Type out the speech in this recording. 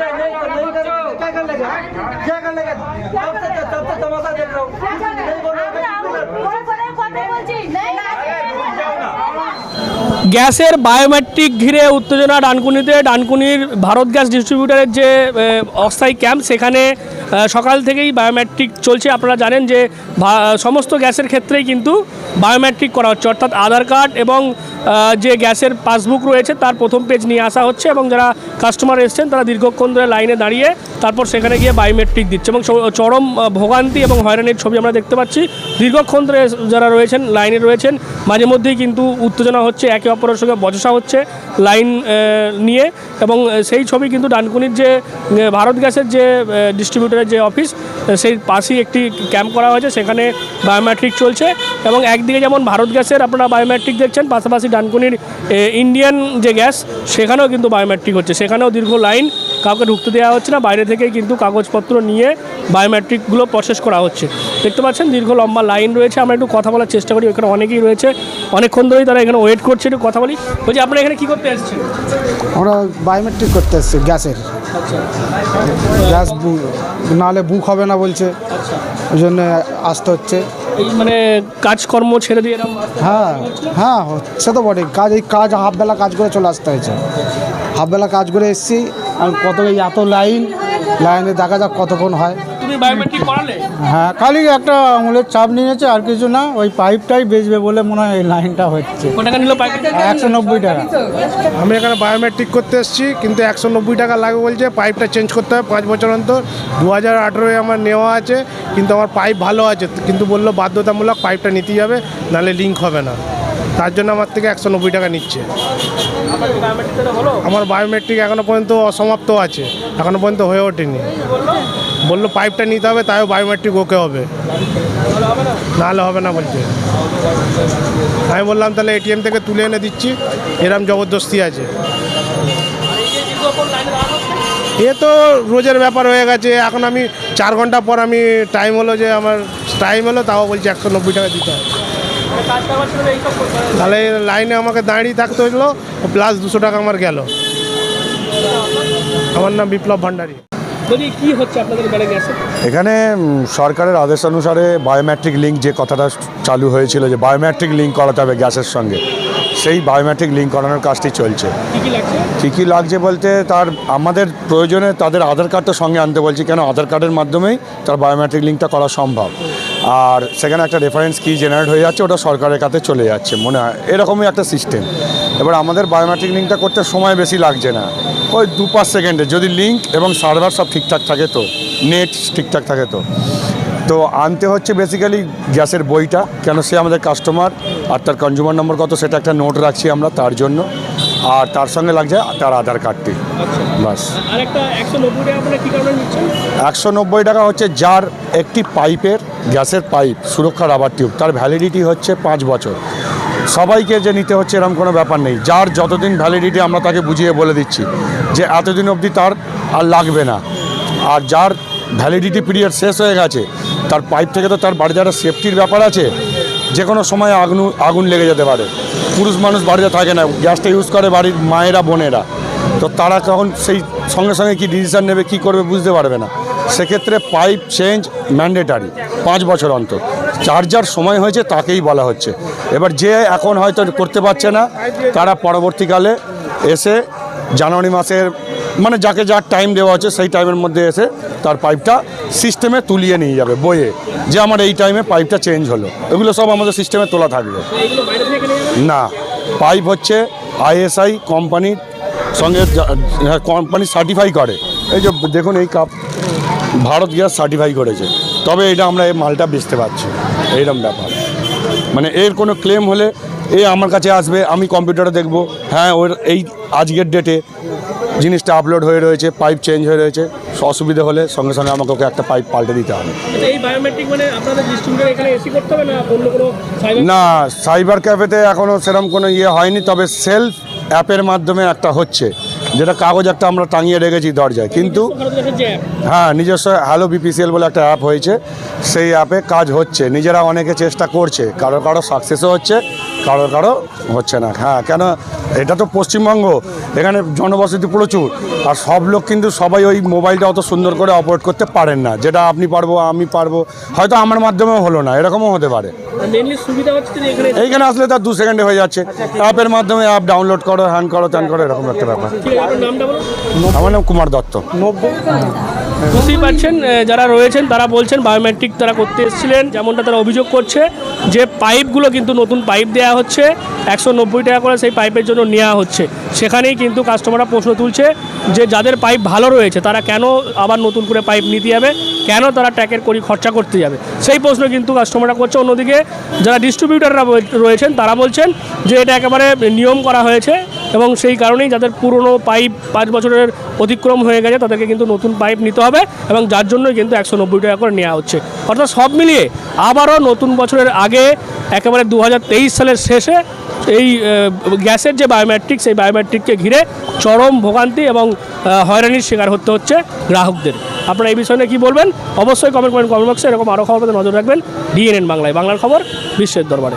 क्या कर लेगा क्या कर लेगा तब से तब से तमाशा देख रहा हूँ नहीं बोल গ্যাসের বায়োমেট্রিক ঘিরে উত্তেজনা ডানকুনিতে ডানকুনির ভারত গ্যাস ডিস্ট্রিবিউটারের যে এ, অস্থায়ী ক্যাম্প সেখানে এ, সকাল থেকেই বায়োমেট্রিক চলছে। আপনারা জানেন যে সমস্ত গ্যাসের ক্ষেত্রেই কিন্তু বায়োমেট্রিক করা হচ্ছে। অর্থাৎ আধার কার্ড এবং যে গ্যাসের পাসবুক রয়েছে, তার প্রথম পেজ নিয়ে আসা হচ্ছে এবং যারা কাস্টমার এসছেন, তারা দীর্ঘক্ষণ ধরে লাইনে দাঁড়িয়ে তারপর সেখানে গিয়ে বায়োমেট্রিক দিচ্ছে এবং চরম ভোগান্তি এবং হয়রানির ছবি আমরা দেখতে পাচ্ছি। দীর্ঘক্ষণ ধরে যারা রয়েছেন লাইনে রয়েছেন, মাঝে মধ্যেই কিন্তু উত্তেজনা হচ্ছে, একে অপরের সঙ্গে বচসা হচ্ছে লাইন নিয়ে এবং সেই ছবি কিন্তু ডানকুনির যে ভারত গ্যাসের যে ডিস্ট্রিবিউটারের যে অফিস সেই পাশেই একটি ক্যাম্প করা হয়েছে। সেখানে বায়োমেট্রিক চলছে এবং একদিকে যেমন ভারত গ্যাসের আপনারা বায়োমেট্রিক দেখছেন, পাশাপাশি ডানকুনির ইন্ডিয়ান যে গ্যাস, সেখানেও কিন্তু বায়োমেট্রিক হচ্ছে। সেখানেও দীর্ঘ লাইন কাউকে ঢুকতে দেওয়া হচ্ছে না, বাইরে থেকেই কিন্তু কাগজপত্র নিয়ে বায়োমেট্রিকগুলো প্রসেস করা হচ্ছে। দেখতে পাচ্ছেন, দীর্ঘ লম্বা লাইন রয়েছে। আমরা একটু কথা বলার চেষ্টা করি ওখানে অনেকেই রয়েছে। অনেকক্ষণ ধরেই তারা এখানে ওয়েট করছে, একটু কথা বলি। বলছি, আপনারা এখানে কী করতে এসেছেন? আমরা বায়োমেট্রিক করতে এসেছি, গ্যাসের। গ্যাস বু- নাহলে বুক হবে না বলছে। ওই জন্য আসতে হচ্ছে। এই মানে কাজকর্ম ছেড়ে দিয়ে হ্যাঁ হ্যাঁ সে তো বটে কাজ এই কাজ হাফবেলা কাজ করে চলে আসতে হয়েছে। হাফবেলা কাজ করে এসছি। আর কত এত লাইন লাইনে দেখা যাক কতক্ষণ হয়। তুমি বায়োমেট্রিক করালে? হ্যাঁ খালি একটা আঙুলের চাপ নিয়েছে আর কিছু না ওই পাইপটাই বেচবে বলে মনে হয় এই লাইনটা হচ্ছে। টাকা নিল একশো নব্বই টাকা। আমি এখানে বায়োমেট্রিক করতে এসেছি কিন্তু একশো নব্বই টাকা লাগবে বলছে পাইপটা চেঞ্জ করতে হবে পাঁচ বছর অন্তর। দু হাজার আঠেরোয় আমার নেওয়া আছে কিন্তু আমার পাইপ ভালো আছে কিন্তু বলল বাধ্যতামূলক পাইপটা নিতেই হবে নাহলে লিঙ্ক হবে না। তার জন্য আমার থেকে একশো নব্বই টাকা নিচ্ছে। আমার বায়োমেট্রিক এখনও পর্যন্ত অসমাপ্ত আছে এখনও পর্যন্ত হয়ে ওঠেনি। বলল পাইপটা নিতে হবে, তাও বায়োমেট্রিক ওকে হবে। নাহলে হবে না বলছে। আমি বললাম, তাহলে এটিএম থেকে তুলে এনে দিচ্ছি, এরম জবরদস্তি আছে। এ তো রোজের ব্যাপার হয়ে গেছে। এখন আমি চার ঘণ্টা পর আমি টাইম হলো যে আমার টাইম হলো, তাও বলছি একশো নব্বই টাকা দিতে হবে। তাহলে লাইনে আমাকে দাঁড়িয়ে থাকতে হলো প্লাস দুশো টাকা আমার গেল। আমার নাম বিপ্লব ভান্ডারী। এখানে সরকারের আদেশ অনুসারে বায়োমেট্রিক লিঙ্ক যে কথাটা চালু হয়েছিল যে বায়োমেট্রিক লিঙ্ক করাতে হবে গ্যাসের সঙ্গে সেই বায়োমেট্রিক লিঙ্ক করানোর কাজটি চলছে। কি কি লাগছে? কী কী লাগছে বলতে তার আমাদের প্রয়োজনে তাদের আধার কার্ডটা সঙ্গে আনতে বলছি কেন আধার কার্ডের মাধ্যমেই তার বায়োমেট্রিক লিঙ্কটা করা সম্ভব। আর সেখানে একটা রেফারেন্স কি জেনারেট হয়ে যাচ্ছে ওটা সরকারের কাছে চলে যাচ্ছে মনে হয় এরকমই একটা সিস্টেম এবার আমাদের বায়োমেট্রিক লিঙ্কটা করতে সময় বেশি লাগছে না। ওই দু পাঁচ সেকেন্ডে যদি লিঙ্ক এবং সার্ভার সব ঠিকঠাক থাকে তো নেট ঠিকঠাক থাকে তো। তো আনতে হচ্ছে বেসিক্যালি গ্যাসের বইটা কেন সে আমাদের কাস্টমার আর তার কনজিউমার নম্বর কত সেটা একটা নোট রাখছি আমরা তার জন্য। আর তার সঙ্গে লাগছে তার আধার কার্ডটি। বাস। একশো নব্বই টাকা আপনারা কী কারণে নিচ্ছেন? একশো নব্বই টাকা হচ্ছে যার একটি পাইপের গ্যাসের পাইপ সুরক্ষা রাবার টিউব তার ভ্যালিডিটি হচ্ছে পাঁচ বছর। সবাইকে যে নিতে হচ্ছে এরকম কোনো ব্যাপার নেই। যার যতদিন ভ্যালিডিটি আমরা তাকে বুঝিয়ে বলে দিচ্ছি যে এতদিন অবধি তার আর লাগবে না। আর যার ভ্যালিডিটি পিরিয়ড শেষ হয়ে গেছে, তার পাইপ থেকে তো তার বাড়িতে একটা সেফটির ব্যাপার আছে, যে কোনো সময় আগুন আগুন লেগে যেতে পারে। পুরুষ মানুষ বাড়িতে থাকে না গ্যাসটা ইউজ করে বাড়ির মায়েরা, বোনেরা। তো তারা তখন সেই সঙ্গে সঙ্গে কি ডিসিশন নেবে, কি করবে বুঝতে পারবে না। সেক্ষেত্রে পাইপ চেঞ্জ ম্যান্ডেটারি পাঁচ বছর অন্তর। যার সময় হয়েছে তাকেই বলা হচ্ছে। এবার যে এখন হয়তো করতে পারছে না, তারা পরবর্তীকালে এসে জানুয়ারি মাসের মানে যাকে যার টাইম দেওয়া হচ্ছে সেই টাইমের মধ্যে এসে তার পাইপটা সিস্টেমে তুলিয়ে নিয়ে যাবে, বইয়ে। যে আমার এই টাইমে পাইপটা চেঞ্জ হলো। এগুলো সব আমাদের সিস্টেমে তোলা থাকবে। না পাইপ হচ্ছে আইএসআই কোম্পানির সঙ্গে কোম্পানি সার্টিফাই করে। এই যে দেখুন এই কাপ ভারত গ্যাস সার্টিফাই করেছে। তবে এটা আমরা এই মালটা বেচতে পারছি এইরকম ব্যাপার। মানে এর কোনো ক্লেম হলে এ আমার কাছে আসবে আমি কম্পিউটারে দেখব হ্যাঁ ওর এই আজকের ডেটে জিনিসটা আপলোড হয়ে রয়েছে পাইপ চেঞ্জ হয়ে রয়েছে অসুবিধা হলে সঙ্গে সঙ্গে আমাকে ওকে একটা পাইপ পাল্টে দিতে হবে। আচ্ছা, মানে না সাইবার ক্যাফেতে এখনও সেরকম কোনো ইয়ে হয়নি তবে সেলফ অ্যাপের মাধ্যমে একটা হচ্ছে। যেটা কাগজ একটা আমরা টাঙিয়ে রেখেছি দরজায়। কিন্তু হ্যাঁ নিজস্ব হ্যালো বিপিসিএল বলে একটা অ্যাপ হয়েছে। সেই অ্যাপে কাজ হচ্ছে। নিজেরা অনেকে চেষ্টা করছে। কারও কারও সাকসেসও হচ্ছে। কারও কারও হচ্ছে না। হ্যাঁ কেন? এটা তো পশ্চিমবঙ্গ। এখানে জনবসতি প্রচুর। আর সব লোক কিন্তু সবাই ওই মোবাইলটা অত সুন্দর করে অপারেট করতে পারেন না। যেটা আপনি পারব আমি পারব। হয়তো আমার মাধ্যমেও হলো না এরকমও হতে পারে। মেনলি সুবিধা হচ্ছে যে এখানে এইখানে আসলে তার দু সেকেন্ডে হয়ে যাচ্ছে। অ্যাপের মাধ্যমে অ্যাপ ডাউনলোড করো হ্যান করো ত্যান করো এরকম একটা ব্যাপার। ঠিক আছে, আপনার নামটা বলুন। আমার নাম কুমার দত্ত। বুঝতেই পারছেন যারা রয়েছেন তারা বলছেন বায়োমেট্রিক তারা করতে এসেছিলেন, যেমনটা তারা অভিযোগ করছে যে পাইপগুলো কিন্তু নতুন পাইপ দেওয়া হচ্ছে। একশো নব্বই টাকা করে সেই পাইপের জন্য নেওয়া হচ্ছে। সেখানেই কিন্তু কাস্টমাররা প্রশ্ন তুলছে যে যাদের পাইপ ভালো রয়েছে, তারা কেন আবার নতুন করে পাইপ নিতে যাবে? কেন তারা ট্যাকের করি খরচা করতে যাবে? সেই প্রশ্ন কিন্তু কাস্টমাররা করছে। অন্যদিকে যারা ডিস্ট্রিবিউটাররা রয়েছেন, তারা বলছেন যে এটা একেবারে নিয়ম করা হয়েছে এবং সেই কারণেই যাদের পুরনো পাইপ পাঁচ বছরের অতিক্রম হয়ে গেছে, তাদেরকে কিন্তু নতুন পাইপ নিতে হবে এবং যার জন্যই কিন্তু একশো নব্বই টাকা করে নেওয়া হচ্ছে। অর্থাৎ সব মিলিয়ে আবারও নতুন বছরের আগে একেবারে দু হাজার তেইশ সালের শেষে এই গ্যাসের যে বায়োমেট্রিক সেই বায়োমেট্রিককে ঘিরে চরম ভোগান্তি এবং হয়রানির শিকার হতে হচ্ছে গ্রাহকদের। আপনারা এই বিষয়ে কি কী বলবেন? অবশ্যই কমেন্ট করেন কমেন্ট বক্সে এরকম আরও খবর নজর রাখবেন। ডিএনএন বাংলায়, বাংলার খবর বিশ্বের দরবারে।